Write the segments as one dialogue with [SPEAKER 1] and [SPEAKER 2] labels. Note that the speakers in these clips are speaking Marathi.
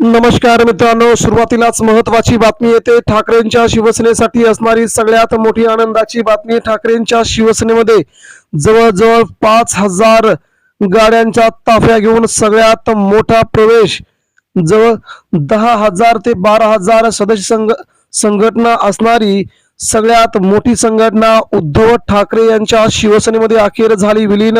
[SPEAKER 1] नमस्कार मित्रांनो सुरुवातीलाच महत्वाची बातमी येते. ठाकरेंच्या शिवसेनेसाठी असणारी सगळ्यात मोठी आनंदाची बातमी ठाकरेंच्या शिवसेनेमध्ये. जवळजवळ पाच हजार गाड्यांच्या ताफ्या घेऊन सगळ्यात मोठा प्रवेश. जवळ दहा हजार ते बारा हजार सदस्य संघ संघटना असणारी सगळ्यात मोठी संघटना उद्धव ठाकरे यांच्या शिवसेनेमध्ये अखेर झाली विलीन.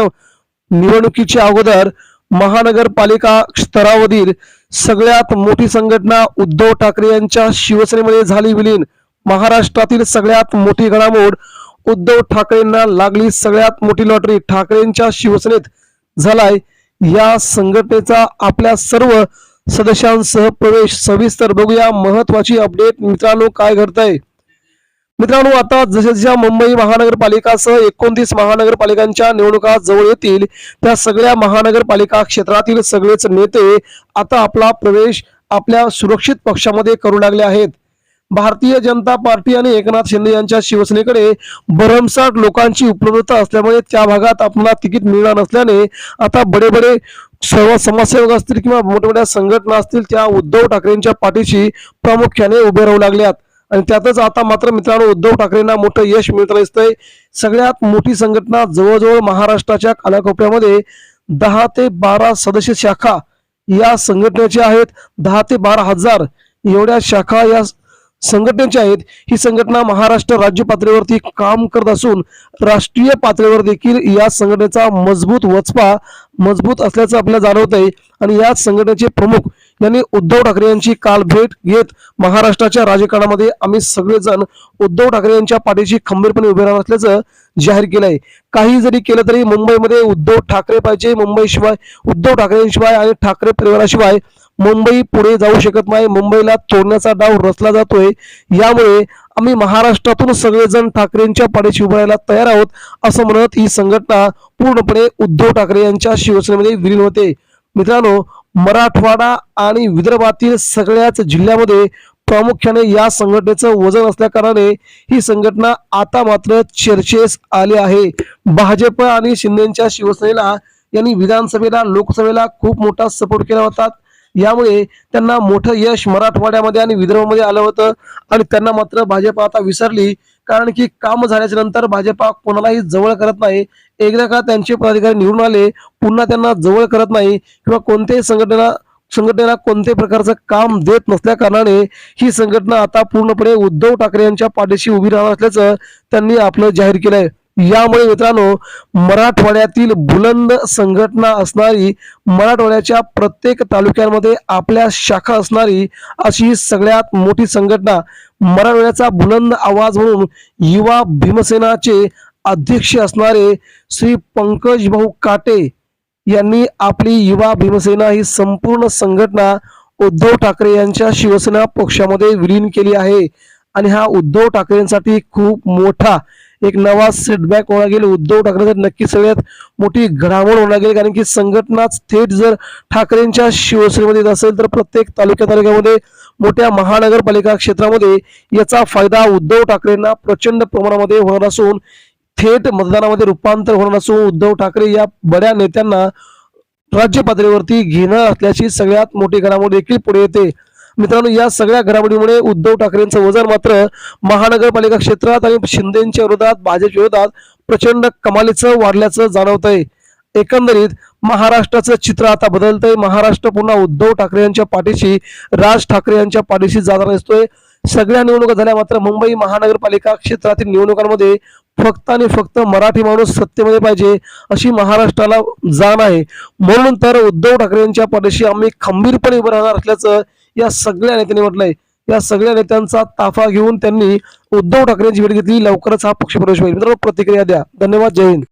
[SPEAKER 1] निवडणुकीच्या अगोदर महानगरपालिका स्तरावरील सगळ्यात मोठी संघटना उद्धव ठाकरे यांच्या शिवसेनेमध्ये झाली विलीन. महाराष्ट्रातील सगळ्यात मोठी घडामोड उद्धव ठाकरेंना लागली सगळ्यात मोठी लॉटरी ठाकरेंच्या शिवसेनेत झालाय. या संघटनेचा आपल्या सर्व सदस्यांसह प्रवेश सविस्तर बघूया. महत्वाची अपडेट मित्रांनो काय घडतंय? मित्रांनो आता जशा जशा मुंबई महानगरपालिकासह एकोणतीस महानगरपालिकांच्या निवडणुका जवळ येतील त्या सगळ्या महानगरपालिका क्षेत्रातील सगळेच नेते आता आपला प्रवेश आपल्या सुरक्षित पक्षामध्ये करू लागले आहेत. भारतीय जनता पार्टी आणि एकनाथ शिंदे यांच्या शिवसेनेकडे भरमसाठ लोकांची उपलब्धता असल्यामुळे त्या भागात आपल्याला तिकीट मिळणार नसल्याने आता बडे बडे सर्व समाजसेवक असतील किंवा मोठमोठ्या संघटना असतील त्या उद्धव ठाकरेंच्या पाठीशी प्रामुख्याने उभे राहू लागल्यात आणि त्यातच आता मात्र मित्रांनो उद्धव ठाकरेंना मोठं यश मिळत दिसतंय. सगळ्यात मोठी संघटना जवळजवळ महाराष्ट्राच्या कानाकोपऱ्यामध्ये दहा ते बारा सदस्य शाखा या संघटनेच्या आहेत. दहा ते बारा हजार एवढ्या शाखा या संघटनेच्या आहेत. ही संघटना महाराष्ट्र राज्य पातळीवरती काम करत असून राष्ट्रीय पातळीवर देखील या संघटनेचा मजबूत वचपा मजबूत असल्याचं आपल्याला जाणवत आहे आणि याच संघटनेचे प्रमुख यांनी उद्धव ठाकरे यांची काल भेट घेत महाराष्ट्राच्या राजकारणामध्ये आम्ही सगळेजण उद्धव ठाकरे यांच्या पाठीशी खंबीरपणे उभे राहणार असल्याचं जाहीर केलंय. काही जरी केलं तरी मुंबईमध्ये उद्धव ठाकरे पाहिजे मुंबईशिवाय उद्धव ठाकरेंशिवाय आणि ठाकरे परिवाराशिवाय मुंबई पुढे जाऊ शकत नाही मुंबईला तोडण्याचा डाव रचला जातोय. यामुळे आम्ही महाराष्ट्रातून सगळेजण ठाकरेंच्या पाठीशी उभं राहायला तयार आहोत असं म्हणत ही संघटना पूर्णपणे उद्धव ठाकरे यांच्या शिवसेनेमध्ये विलीन होते. मित्रांनो मराठवाडा आणि विदर्भातील सगळ्याच जिल्ह्यामध्ये प्रामुख्याने या संघटनेचं वजन असल्याकारणाने ही संघटना आता मात्र चर्चेस आली आहे. भाजप आणि शिंदेच्या शिवसेनेला यांनी विधानसभेला लोकसभेला खूप मोठा सपोर्ट केला होता. यामुळे त्यांना मोठं यश मराठवाड्यामध्ये आणि विदर्भामध्ये आलं होतं आणि त्यांना मात्र भाजप आता विसरली. कारण की काम झाल्याच्यानंतर भाजपा कोणालाही जवळ करत नाही. एकदा का त्यांचे पदाधिकारी निवडून आले पुन्हा त्यांना जवळ करत नाही किंवा कोणत्याही संघटना संघटनेला कोणत्याही प्रकारचं काम देत नसल्या कारणाने ही संघटना आता पूर्णपणे उद्धव ठाकरे यांच्या पाठीशी उभी राहणार असल्याचं त्यांनी आपलं जाहीर केलंय. यामुळे मित्रांनो मराठवाड्यातील बुलंद संघटना असणारी मराठवाड्याच्या प्रत्येक तालुक्यांमध्ये आपल्या शाखा असणारी अशी सगळ्यात मोठी संघटना मराठवाड्याचा बुलंद आवाज म्हणून युवा भीमसेनाचे अध्यक्ष असणारे श्री पंकज भाऊ काटे यांनी आपली युवा भीमसेना ही संपूर्ण संघटना उद्धव ठाकरे यांच्या शिवसेना पक्षामध्ये विलीन केली आहे. आणि हा उद्धव ठाकरेंसाठी खूप मोठा एक नवा सेटबॅक होणार गेल उद्धव ठाकरेसाठी नक्की सगळ्यात मोठी घडामोड होणार गेली कारण की संघटनाच थेट जर ठाकरेंच्या शिवसेनेमध्ये येत असेल तर प्रत्येक तालुक्या तालुक्यामध्ये मोठ्या महानगरपालिका क्षेत्रामध्ये याचा फायदा उद्धव ठाकरेंना प्रचंड प्रमाणामध्ये होणार असून थेट मतदानामध्ये रूपांतर होणार असून उद्धव ठाकरे या बड्या नेत्यांना राज्य पातळीवरती घेणं असल्याची सगळ्यात मोठी घडामोड देखील पुढे येते. मित्रांनो या सगळ्या घडामोडीमुळे उद्धव ठाकरेंचं वजन मात्र महानगरपालिका क्षेत्रात आणि शिंदेच्या विरोधात भाजप विरोधात प्रचंड कमालीचं वाढल्याचं जाणवत आहे एकंदरीत महाराष्ट्राचं चित्र आता बदलतंय. महाराष्ट्र पुन्हा उद्धव ठाकरे यांच्या पाठीशी राज ठाकरे यांच्या पाठीशी जाताना दिसतोय. सगळ्या निवडणुका झाल्या मात्र मुंबई महानगरपालिका क्षेत्रातील निवडणुकांमध्ये फक्त आणि फक्त मराठी माणूस सत्तेमध्ये पाहिजे अशी महाराष्ट्राला जाण आहे. म्हणून तर उद्धव ठाकरे यांच्या पाठीशी आम्ही खंबीरपणे उभं राहणार असल्याचं या सगळ्या नेत्यांनी म्हटलंय. या सगळ्या नेत्यांचा ताफा घेऊन त्यांनी उद्धव ठाकरेंची भेट घेतली. लवकरच हा पक्ष प्रवेश होईल. मित्रांनो प्रतिक्रिया द्या. धन्यवाद. जय हिंद.